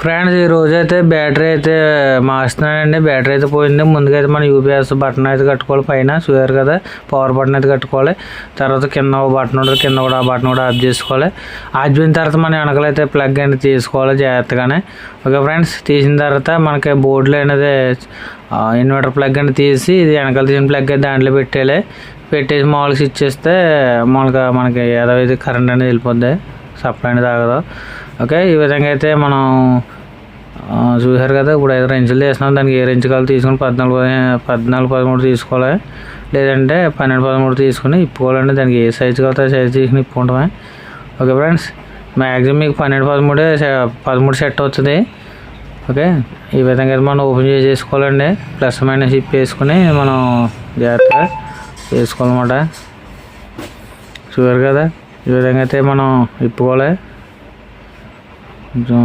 Friends ఈ అయితే battery అయితే మార్చుతున్నానండి బ్యాటరీ అయితే పోయింది. ముందుగా అయితే మనం యూపీఎస్ బటన్ అయితే కట్టుకోవాలి. పైన చూసారు కదా పవర్ బటన్ అయితే కట్టుకోవాలి. తర్వాత కింద ఒక బటన్ ఉంటుంది. కింద కూడా ఆ బటన్ కూడా ఆఫ్ చేసుకోవాలి. ఆఫ్ చేసిన తర్వాత మనం వెనకలైతే ప్లగ్ అనేది తీసుకోవాలి జాగ్రత్తగానే. ఓకే ఫ్రెండ్స్ తీసిన తర్వాత మనకి బోర్డులో అనేది ఇన్వర్టర్ ప్లగ్ అనేది తీసి ఇది వెనకాల తీసిన ప్లగ్ అయితే దాంట్లో పెట్టేయాలి. పెట్టేసి మామూలుగా స్విచ్ చేస్తే మామూలుగా మనకి ఏదైతే కరెంట్ అనేది వెళ్ళిపోద్ది. సప్లై అనేది ఆగదు. ఓకే ఈ విధంగా అయితే మనం చూశారు చూసారు కదా ఇప్పుడు ఐదు రెంచులు చేస్తున్నాం. దానికి ఏ రెంచు కావాలి తీసుకొని పద్నాలుగు పద్నాలుగు పదమూడు తీసుకోవాలి. లేదంటే పన్నెండు పదమూడు తీసుకుని ఇప్పుకోవాలంటే దానికి ఏ సైజు కావాలో సైజు తీసుకుని ఇప్పుకుంటామే ఓకే ఫ్రెండ్స్ మ్యాక్సిమం మీకు పన్నెండు పదమూడే పదమూడు సెట్ అవుతుంది. ఓకే ఈ విధంగా అయితే మనం ఓపెన్ చేసుకోవాలండి ప్లస్ మైనస్ ఇప్పి వేసుకుని మనం జాగ్రత్తగా వేసుకోవాలన్నమాట చూడరు కదా ఈ విధంగా అయితే మనం ఇప్పుకోవాలి. కొంచెం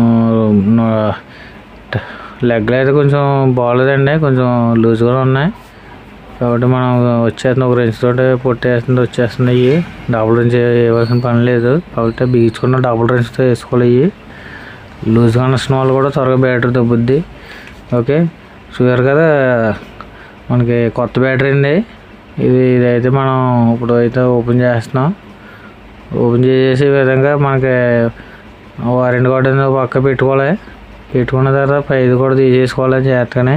లెగ్లు అయితే కొంచెం బాగోలేదండి కొంచెం లూజ్గా ఉన్నాయి. కాబట్టి మనం వచ్చేస్తుంది ఒక రెంచ్ తోటి పొట్టేస్తుంది వచ్చేస్తున్నాయి. డబుల్ రెంచ్ వేయవలసిన పని లేదు. కాబట్టి బిగించుకున్న డబుల్ రెంచ్తో వేసుకోవాలి. లూజ్గా ఉన్న వాళ్ళు కూడా త్వరగా బ్యాటరీ దొబ్బుద్ది ఓకే? చూసారు కదా? మనకి కొత్త బ్యాటరీ అండి. ఇది ఇదైతే మనం ఇప్పుడు అయితే ఓపెన్ చేస్తున్నాం. ఓపెన్ చేసే విధంగా మనకి వారంటీ కార్డు పక్క పెట్టుకోవాలి. పెట్టుకున్న తర్వాత పైది కూడా తీసేసుకోవాలి జాగ్రత్తగానే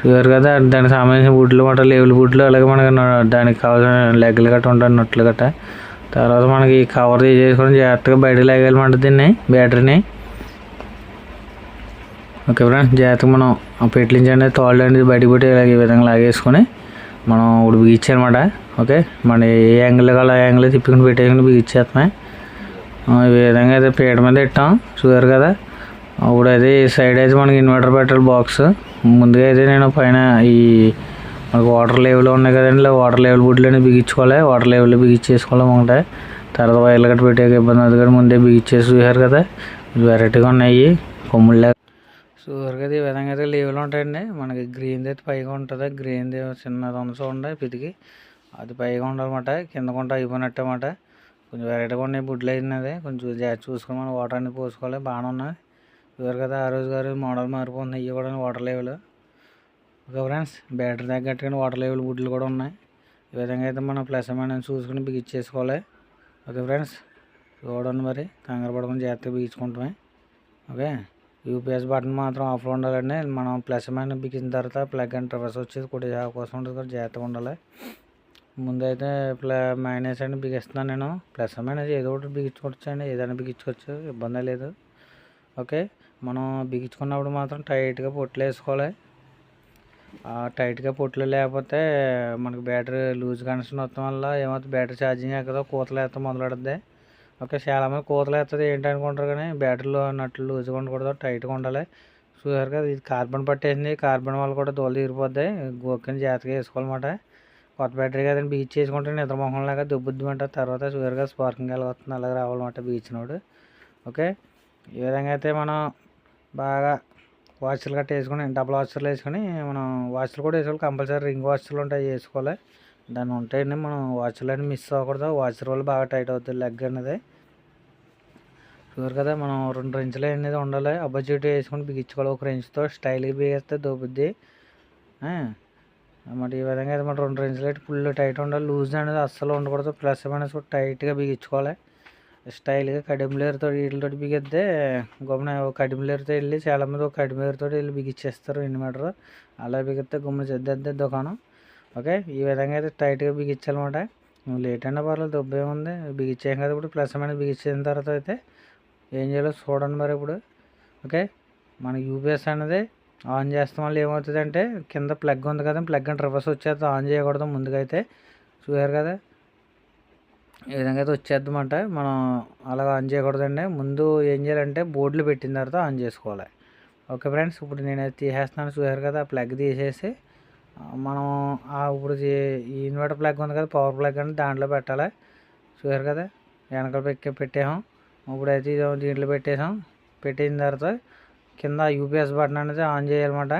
చూసారు కదా దానికి సంబంధించిన బుడ్లు మాట లేవుల బుడ్లు అలాగే మనకి దానికి కావాల్సిన లెగ్గలు గట్ట ఉంటాయి నట్లు గట్ట తర్వాత మనకి కవర్ తీసేసుకొని జాగ్రత్తగా బయట లాగాలన్నమాట దీన్ని బ్యాటరీని. ఓకే ఫ్రెండ్స్ జాగ్రత్తగా మనం ఆ పెట్టించండి తోళ్ళు అనేది బయటకు పెట్టి ఇలాగ ఈ విధంగా లాగేసుకొని మనం ఇప్పుడు బిగించానమాట ఓకే మన ఏ యాంగిల్ కావాలో ఆ యాంగిల్ తిప్పుకుని పెట్టేసుకుని బిగించేస్తున్నాయి. ఈ విధంగా అయితే పీట మీద ఇట్టాం చూసారు కదా? అప్పుడు అయితే ఈ సైడ్ అయితే మనకి ఇన్వర్టర్ పెట్టాలి బాక్స్ ముందుగా అయితే నేను పైన ఈ మనకు వాటర్ లెవెల్ ఉన్నాయి కదండి వాటర్ లెవెల్ బుడ్లని బిగించుకోవాలి. వాటర్ లెవెల్ బిగించేసుకోవాలి ఒకటే తర్వాత వైర్లు గట్ట పెట్టే ఇబ్బంది అది కూడా ముందే బిగించేసి చూసారు కదా? వెరైటీగా ఉన్నాయి. కొమ్ముళ్ళ చూసారు కదా ఈ విధంగా అయితే లెవెల్ ఉంటాయండి. మనకి గ్రీన్ది అయితే పైగా ఉంటుంది. గ్రీన్ది చిన్నది ఉండదు చూడండి పితికి. అది పైగా ఉండాలన్నమాట. కిందకుంటా అయిపోయినట్టు అన్నమాట కొంచెం వెరైటీగా ఉన్నాయి బుడ్లు అయినది కొంచెం జాగ్రత్త చూసుకొని మనం వాటర్ అనేది పోసుకోవాలి బాగానే ఉన్నాయి. ఇవ్వరు కదా ఆ రోజు గారు మోడల్ మారిపోతుంది ఇవి కూడా water level okay friends battery తగ్గట్టుగా వాటర్ లెవెల్ బుడ్లు కూడా ఉన్నాయి. ఈ విధంగా అయితే మనం ప్లస్ మైనస్ చూసుకుని బిగించేసుకోవాలి. ఓకే ఫ్రెండ్స్ చూడండి మరి కంగారు పడకుండా జాగ్రత్తగా బిగించుకుంటామే. ఓకే? యూపీఎస్ బటన్ మాత్రం ఆఫ్లో ఉండాలండి. మనం ప్లస్ మైనస్ బిగిన తర్వాత ప్లగ్ అండ్ ట్రవర్స్ వచ్చేది కొద్ది కోసం ఉంటుంది కూడా జాగ్రత్తగా ఉండాలి. ముందైతే ప్ల మైనస్ అని బిగిస్తున్నాను నేను. ప్లస్ మైనస్ ఏదో ఒకటి బిగించుకోవచ్చు అండి ఏదైనా బిగించుకోవచ్చు ఇబ్బంది లేదు. ఓకే? మనం బిగించుకున్నప్పుడు మాత్రం టైట్గా పొట్లు వేసుకోవాలి. టైట్గా పొట్లు లేకపోతే మనకి బ్యాటరీ లూజ్ కనెక్షన్ వస్తాం వల్ల ఏమవుతుంది? బ్యాటరీ ఛార్జింగ్ ఎక్కదో కూతలు వేస్తాం మొదలెడుద్ది. ఓకే? చాలామంది కూతలు వేస్తుంది ఏంటి అనుకుంటారు కానీ బ్యాటరీలో నట్లు లూజ్గా ఉండకూడదు టైట్గా ఉండాలి. చూసారు కదా ఇది కార్బన్ పట్టేసింది. కార్బన్ వల్ల కూడా దోలు తీరిపోద్ది. గోక్కని జాగ్రత్తగా వేసుకోవాలన్నమాట. కొత్త బ్యాటరీ కదండి బీచ్ చేసుకుంటే నిద్ర మొహం లాగా దుబ్బుద్దిమంట తర్వాత షుగర్గా స్పార్కింగ్ ఎలా వస్తుంది అలాగే రావాలన్నమాట బీచ్నోడు ఓకే? ఈ విధంగా అయితే మనం బాగా వాచ్లు గట్ట వేసుకొని డబుల్ వాచ్లు వేసుకొని మనం వాచ్లు కూడా వేసుకోవాలి. కంపల్సరీ రింగ్ వాచ్లు ఉంటాయి వేసుకోవాలి. దాన్ని ఉంటాయండి మనం వాచ్లు అని మిస్ అవ్వకూడదు. వాచ్ వల్ల బాగా టైట్ అవుతుంది లెగ్ అనేది. షుగర్ కదా మనం రెండు రెంచులు అనేది ఉండాలి. అబ్బజెట్ వేసుకొని బిగించుకోవాలి. ఒక రెంచుతో స్టైల్గా బిగిస్తే దోపుద్ది మరి ఈ విధంగా అయితే మన రెండు రెంచులు అయితే ఫుల్ టైట్ ఉండాలి. లూజ్ అనేది అస్సలు ఉండకూడదు. ప్లస్ మైనస్ కూడా టైట్గా బిగించుకోవాలి. స్టైల్గా కడిమిలేరుతో వీటితో బిగిద్దే గమ్మున కడిమిలేరుతో వెళ్ళి చాలామంది ఒక కడిమిలేరుతో వెళ్ళి బిగించేస్తారు ఇన్వర్టర్ అలా బిగిస్తే గుమ్మ చెద్దే దుకాణం. ఓకే ఈ విధంగా అయితే టైట్గా బిగించాలన్నమాట. నువ్వు లేట్ అయినా పర్లేదు దొబ్బే ఉంది బిగించాం కదా ఇప్పుడు. ప్లస్ మైనస్ బిగించిన తర్వాత అయితే ఏం చేయాలో చూడండి మరి ఇప్పుడు. ఓకే మన యూపీఎస్ అనేది ఆన్ చేస్తాం వల్ల ఏమవుతుందంటే కింద ప్లగ్ ఉంది కదా ప్లగ్ అంటే రివర్స్ వచ్చేది ఆన్ చేయకూడదు ముందుగా అయితే చూసారు కదా? ఈ విధంగా అయితే వచ్చేద్దామంట. మనం అలా ఆన్ చేయకూడదండి. ముందు ఏం చేయాలంటే బోర్డులు పెట్టిన తర్వాత ఆన్ చేసుకోవాలి. ఓకే ఫ్రెండ్స్ ఇప్పుడు నేను తీసేస్తున్నాను. చూసారు కదా ఆ ప్లగ్ తీసేసి మనం ఇప్పుడు ఈ- ఇన్వర్టర్ ప్లగ్ ఉంది కదా పవర్ ప్లగ్ అని దాంట్లో పెట్టాలి. చూసారు కదా వెనకాల పెట్టే పెట్టాము ఇప్పుడైతే ఇది దీంట్లో పెట్టేసాం. పెట్టిన తర్వాత కింద యూపీఎస్ బటన్ అనేది ఆన్ చేయాలన్నమాట.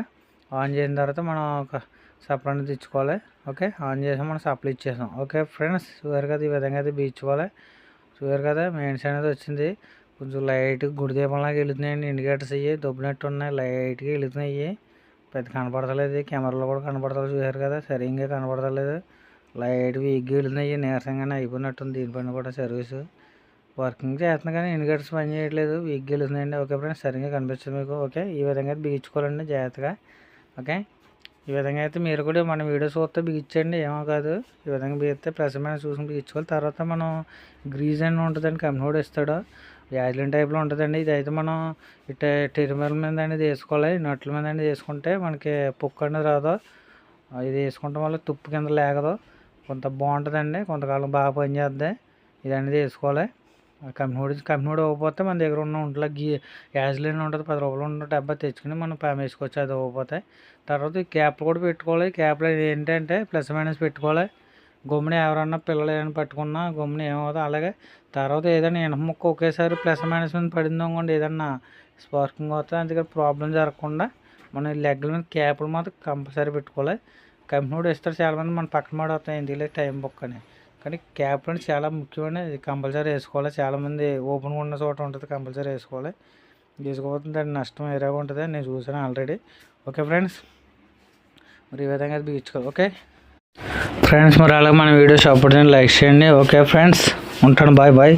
ఆన్ చేసిన తర్వాత మనం ఒక సప్లై అనేది ఇచ్చుకోవాలి ఓకే ఆన్ చేసాం మనం సప్లై ఇచ్చేసాం. ఓకే ఫ్రెండ్స్ చూసారు కదా ఈ విధంగా అయితే బీచ్చుకోవాలి చూసారు కదా మెయిన్స్ అనేది వచ్చింది. కొంచెం లైట్గా గుడిదీపంలాగా వెళుతున్నాయండి. ఇండికేటర్స్ అయ్యి దొబ్బినట్టు ఉన్నాయి. లైట్గా వెళుతున్నాయి పెద్ద కనపడతలేదు. కెమెరాలో కూడా కనపడతలేదు. చూసారు కదా సరిగ్గా కనపడతలేదు. లైట్ వీక్గా వెళుతున్నాయి. నీరసంగానే అయిపోయినట్టుంది. దీనిపైన కూడా సర్వీసు వర్కింగ్ చేస్తున్నా కానీ ఇండికేటర్స్ పని చేయట్లేదు. వీక్గా వెళుతున్నాయండి ఓకే ఫ్రెండ్స్ సరిగ్గా కనిపించదు మీకు. ఓకే ఈ విధంగా అయితే బిగించుకోవాలండి. జాగ్రత్తగా. ఓకే ఈ విధంగా అయితే మీరు కూడా మన వీడియో చూస్తే బిగించండి. ఏమో కాదు. ఈ విధంగా బిగితే ప్రసమైన చూసుకుని బిగించుకోవాలి. తర్వాత మనం గ్రీజ్ అని ఉంటుందండి. కంపెనీ కూడా ఇస్తాడు. యాజ్లిన్ టైప్లో ఉంటుందండి. ఇది అయితే మనం ఇట టెరిమల్ మీద అనేది వేసుకోవాలి. నట్ల మీద అనేది వేసుకుంటే మనకి పుక్కు అనేది రాదు. ఇది వేసుకోవడం వల్ల తుప్పు కింద లేగదు. కొంత బాగుంటుందండి. కొంతకాలం బాగా పనిచేద్ది ఇది అనేది వేసుకోవాలి. కంపెనీ కంపెనీ కూడా ఇవ్వకపోతే మన దగ్గర ఉన్న ఒంట్లో గీ యాజ్లిన్ ఉంటుంది పది రూపాయలు ఉన్న డబ్బా తెచ్చుకుని మనం ప్యామ్ వేసుకోవచ్చు అది ఇవ్వకపోతే. తర్వాత ఈ క్యాప్లు కూడా పెట్టుకోవాలి. క్యాప్లు ఏంటంటే ప్లస్ మైనస్ పెట్టుకోవాలి. గమ్మున ఎవరన్నా పిల్లలు ఏమైనా పట్టుకున్నా గమ్మున ఏమవుతుంది అలాగే తర్వాత ఏదైనా ఇనప ముక్క ఒకేసారి ప్లస్ మైనస్ మీద పడింది అనుకోండి ఏదన్నా స్పార్కింగ్ అవుతుంది అందుకని ప్రాబ్లం జరగకుండా మన లెగ్ల మీద క్యాప్లు మాత్రం కంపల్సరీ పెట్టుకోవాలి. కంపెనీ కూడా ఇస్తారు చాలామంది మన పక్కన పడవుతాయి వస్తాయి ఎందుకు టైం బుక్ అని. కానీ క్యాప్ అంటే చాలా ముఖ్యమైన కంపల్సరీ వేసుకోవాలి. చాలామంది ఓపెన్గా ఉన్న చోట ఉంటుంది కంపల్సరీ వేసుకోవాలి. వేసుకోకపోతే దాని నష్టం వేరేగా ఉంటుంది నేను చూసాను ఆల్రెడీ. Okay friends? మరి ఈ విధంగా అది బిగించుకోవాలి ఓకే? ఫ్రెండ్స్ మరి అలాగే మన వీడియో సపోర్ట్ చేయండి లైక్ చేయండి. ఓకే ఫ్రెండ్స్ ఉంటాను. Bye bye.